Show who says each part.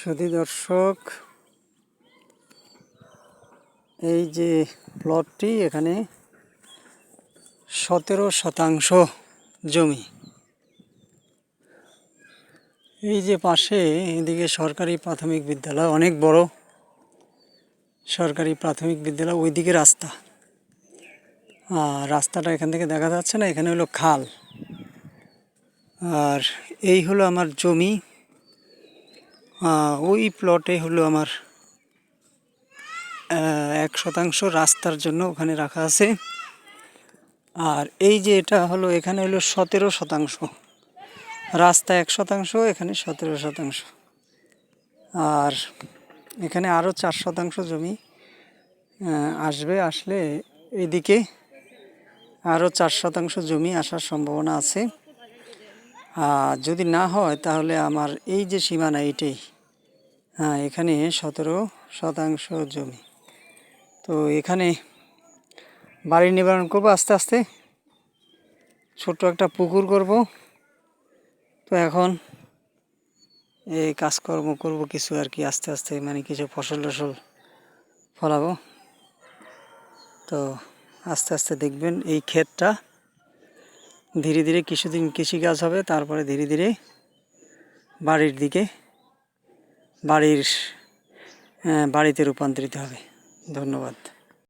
Speaker 1: সুধী দর্শক, এই যে প্লটটি এখানে সতেরো শতাংশ জমি। এই যে পাশে এদিকে সরকারি প্রাথমিক বিদ্যালয়, অনেক বড় সরকারি প্রাথমিক বিদ্যালয়, ওইদিকে রাস্তা। আর রাস্তাটা এখান থেকে দেখা যাচ্ছে না, এখানে হলো খাল। আর এই হলো আমার জমি। ওই প্লটে হলো আমার এক শতাংশ রাস্তার জন্য ওখানে রাখা আছে। আর এই যে এটা হলো, এখানে হলো সতেরো শতাংশ। রাস্তা এক শতাংশ, এখানে সতেরো শতাংশ। আর এখানে আরও চার শতাংশ জমি আসবে, আসলে এদিকে আরও চার শতাংশ জমি আসার সম্ভাবনা আছে। যদি না হয় তাহলে আমার এই যে সীমানা এইটাই হ্যাঁ এখানে সতেরো শতাংশ জমি। তো এখানে বাড়ি নিবারণ করব আস্তে আস্তে। ছোট্ট একটা পুকুর করব। তো এখন এই কাজকর্ম করব কিছু আর কি, আস্তে আস্তে মানে কিছু ফসল টসল ফলাবো। তো আস্তে আস্তে দেখবেন এই ক্ষেতটা ধীরে ধীরে কিছুদিন কৃষিকাজ হবে, তারপরে ধীরে ধীরে বাড়ির দিকে, বাড়ির বাড়িতে রূপান্তরিত হবে। ধন্যবাদ।